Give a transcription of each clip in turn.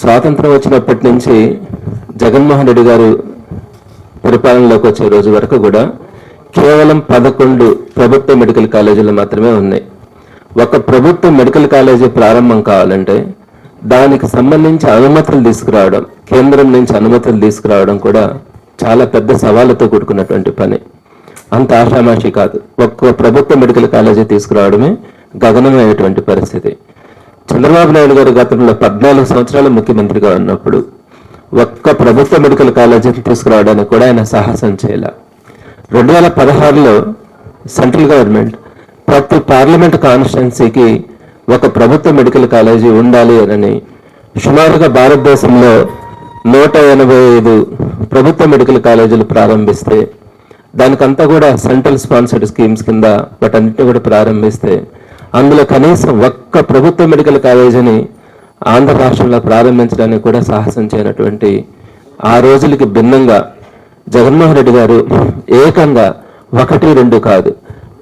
స్వాతంత్రం వచ్చినప్పటి నుంచి జగన్మోహన్ రెడ్డి గారు పరిపాలనలోకి వచ్చే రోజు వరకు కూడా కేవలం పదకొండు ప్రభుత్వ మెడికల్ కాలేజీలు మాత్రమే ఉన్నాయి. ఒక ప్రభుత్వ మెడికల్ కాలేజీ ప్రారంభం కావాలంటే దానికి సంబంధించి అనుమతులు తీసుకురావడం కేంద్రం నుంచి అనుమతులు తీసుకురావడం కూడా చాలా పెద్ద సవాళ్ళతో కూడుకున్నటువంటి పని. అంత ఆషామాషి కాదు. ఒక్క ప్రభుత్వ మెడికల్ కాలేజీ తీసుకురావడమే గగనమైనటువంటి పరిస్థితి. చంద్రబాబు నాయుడు గారు గతంలో పద్నాలుగు సంవత్సరాలు ముఖ్యమంత్రిగా ఉన్నప్పుడు ఒక్క ప్రభుత్వ మెడికల్ కాలేజీని తీసుకురావడానికి కూడా ఆయన సాహసం చేయాల. రెండు వేల పదహారులో సెంట్రల్ గవర్నమెంట్ ప్రతి పార్లమెంట్ కాన్స్టిట్యున్సీకి ఒక ప్రభుత్వ మెడికల్ కాలేజీ ఉండాలి అని సుమారుగా భారతదేశంలో నూట ఎనభై ఐదు ప్రభుత్వ మెడికల్ కాలేజీలు ప్రారంభిస్తే దానికంతా కూడా సెంట్రల్ స్పాన్సర్డ్ స్కీమ్స్ కింద వాటన్నిటిని కూడా ప్రారంభిస్తే అందులో కనీసం ఒక్క ప్రభుత్వ మెడికల్ కాలేజీని ఆంధ్ర రాష్ట్రంలో ప్రారంభించడానికి కూడా సాహసం చేయనటువంటి ఆ రోజులకి భిన్నంగా జగన్మోహన్ రెడ్డి గారు ఏకంగా ఒకటి రెండు కాదు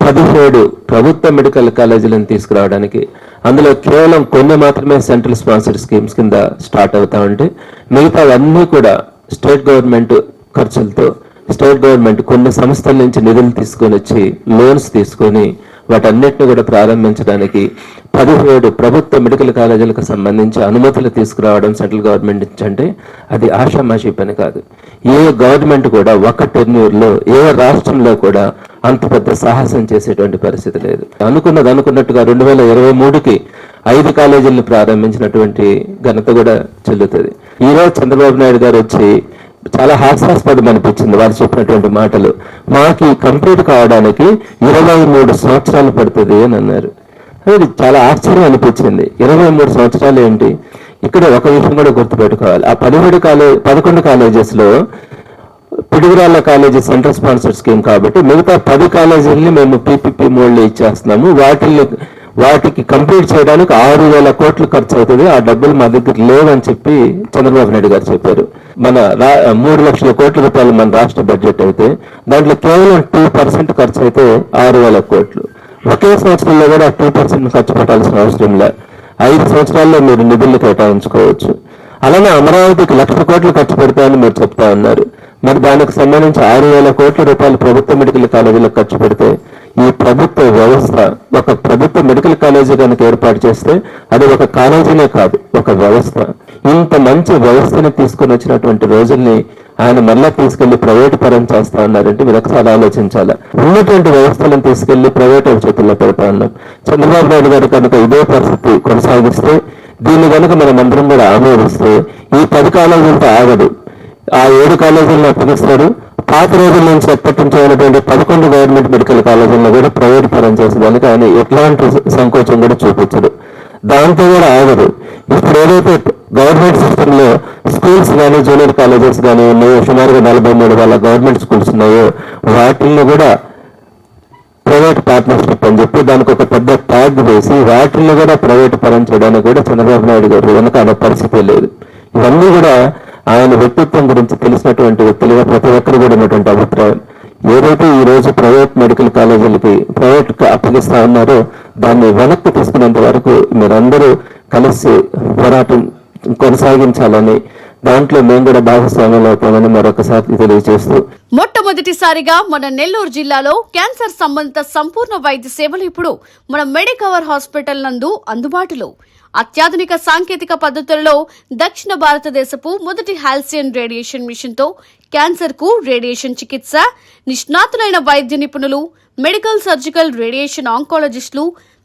పదిహేడు ప్రభుత్వ మెడికల్ కాలేజీలను తీసుకురావడానికి అందులో కేవలం కొన్ని మాత్రమే సెంట్రల్ స్పాన్సర్డ్ స్కీమ్స్ కింద స్టార్ట్ అవుతా ఉంటే మిగతావన్నీ కూడా స్టేట్ గవర్నమెంట్ ఖర్చులతో స్టేట్ గవర్నమెంట్ కొన్ని సంస్థల నుంచి నిధులు తీసుకొని వచ్చి లోన్స్ తీసుకొని వాటన్నిటిని కూడా ప్రారంభించడానికి పదిహేడు ప్రభుత్వ మెడికల్ కాలేజీలకు సంబంధించి అనుమతులు తీసుకురావడం సెంట్రల్ గవర్నమెంట్ నుంచి అంటే అది ఆషామాషి పని కాదు. ఏ గవర్నమెంట్ కూడా ఒక టెన్యూర్లో ఏ రాష్ట్రంలో కూడా అంత పెద్ద సాహసం చేసేటువంటి పరిస్థితి లేదు. అనుకున్నది అనుకున్నట్టుగా రెండు వేల ఇరవై మూడుకి ఐదు కాలేజీలను ప్రారంభించినటువంటి ఘనత కూడా చెల్లుతుంది. ఈరోజు చంద్రబాబు నాయుడు గారు వచ్చి చాలా హాస్యాస్పదం అనిపించింది వారు చెప్పినటువంటి మాటలు. మాకు కంప్లీట్ కావడానికి ఇరవై మూడు సంవత్సరాలు పడుతుంది అని అన్నారు. అది చాలా ఆశ్చర్యం అనిపించింది. ఇరవై మూడు సంవత్సరాలు ఏంటి? ఇక్కడ ఒక విషయం కూడా గుర్తుపెట్టుకోవాలి. ఆ పదిహేడు కాలేజ్ పదకొండు కాలేజెస్లో Piduguralla college central sponsor scheme కాబట్టి మిగతా పది కాలేజీలని మేము పీపీపీ మోడ్లో ఇచ్చేస్తున్నాము. వాటిని వాటికి కంప్లీట్ చేయడానికి ఆరు వేల కోట్లు ఖర్చు అవుతుంది ఆ డబ్బులు మా దగ్గర లేవని చెప్పి చంద్రబాబు నాయుడు గారు చెప్పారు. మన రా- మూడు లక్షల కోట్ల రూపాయలు మన రాష్ట్ర బడ్జెట్ అయితే దాంట్లో కేవలం టూ పర్సెంట్ ఖర్చు అయితే ఆరు వేల కోట్లు. ఒకే సంవత్సరంలో కూడా టూ పర్సెంట్ ఖర్చు పెట్టాల్సిన అవసరం లే. ఐదు సంవత్సరాల్లో మీరు నిధులు కేటాయించుకోవచ్చు. అలానే అమరావతికి లక్ష కోట్లు ఖర్చు పెడతామని మీరు చెప్తా ఉన్నారు. మరి దానికి సంబంధించి ఆరు వేల కోట్ల రూపాయలు ప్రభుత్వ మెడికల్ కాలేజీలకు ఖర్చు పెడితే ఈ ప్రభుత్వ వ్యవస్థ ఒక ప్రభుత్వ మెడికల్ కాలేజీ కనుక ఏర్పాటు చేస్తే అది ఒక కాలేజీనే కాదు ఒక వ్యవస్థ. ఇంత మంచి వ్యవస్థని తీసుకొని వచ్చినటువంటి రోజుల్ని ఆయన మళ్ళా తీసుకెళ్ళి ప్రైవేట్ పరం చేస్తా ఉన్నారంటే మీరు ఒకసారి ఆలోచించాలి. ఉన్నటువంటి వ్యవస్థలను తీసుకెళ్ళి ప్రైవేట్ చేతుల్లో పెడతా ఉన్నాం చంద్రబాబు నాయుడు గారు కనుక ఇదే పరిస్థితి కొనసాగిస్తే దీన్ని కనుక మనం అందరం కూడా ఆమోదిస్తే ఈ పది కాలేజీలతో ఆగదు. ఆ ఏడు కాలేజీలను అప్పగిస్తారు. పాత రోజుల నుంచి ఎప్పటి నుంచో ఉన్నటువంటి పదకొండు గవర్నమెంట్ మెడికల్ కాలేజీలను కూడా ప్రైవేట్ పరం చేసేదానికి ఆయన ఎట్లాంటి సంకోచం కూడా చూపించదు దాంతో కూడా ఆగదు. ఇప్పుడు ఏదైతే గవర్నమెంట్ సిస్టంలో స్కూల్స్ కానీ జూనియర్ కాలేజెస్ కానీ ఉన్నాయో. సుమారుగా నలభై మూడు వేల గవర్నమెంట్ స్కూల్స్ ఉన్నాయో. వాటిల్లో కూడా ప్రైవేట్ పార్ట్నర్షిప్ అని చెప్పి దానికి ఒక పెద్ద ట్యాగ్ వేసి వాటిల్లో కూడా ప్రైవేట్ పరం చేయడానికి కూడా చంద్రబాబు నాయుడు గారు వెనక అనే పరిస్థితి లేదు. ఇవన్నీ కూడా ఆయన వ్యక్తిత్వం గురించి తెలిసినటువంటి వ్యక్తులుగా ప్రతి ఒక్కరు కూడా ఉన్నటువంటి అభిప్రాయం. ఏదైతే ఈ రోజు ప్రైవేట్ మెడికల్ కాలేజీలకి ప్రైవేట్ అప్పగిస్తా ఉన్నారో దాన్ని వెనక్కి తీసుకున్నంత వరకు మీరందరూ కలిసి పోరాటం కొనసాగించాలని దాంట్లో మేము కూడా భాగస్వామ్యం అవుతామని మరొకసారి తెలియజేస్తూ మొట్టమొదటిసారిగా మన నెల్లూరు జిల్లాలో క్యాన్సర్ సంబంధిత సంపూర్ణ వైద్య సేవలు ఇప్పుడు మన మెడికవర్ హాస్పిటల్ నందు అందుబాటులో. అత్యాధునిక సాంకేతిక పద్ధతులలో దక్షిణ భారతదేశపు మొదటి హాల్సియన్ రేడియేషన్ మిషన్తో క్యాన్సర్కు రేడియేషన్ చికిత్స నిష్ణాతులైన వైద్య నిపుణులు మెడికల్ సర్జికల్ రేడియేషన్ ఆంకాలజిస్టులు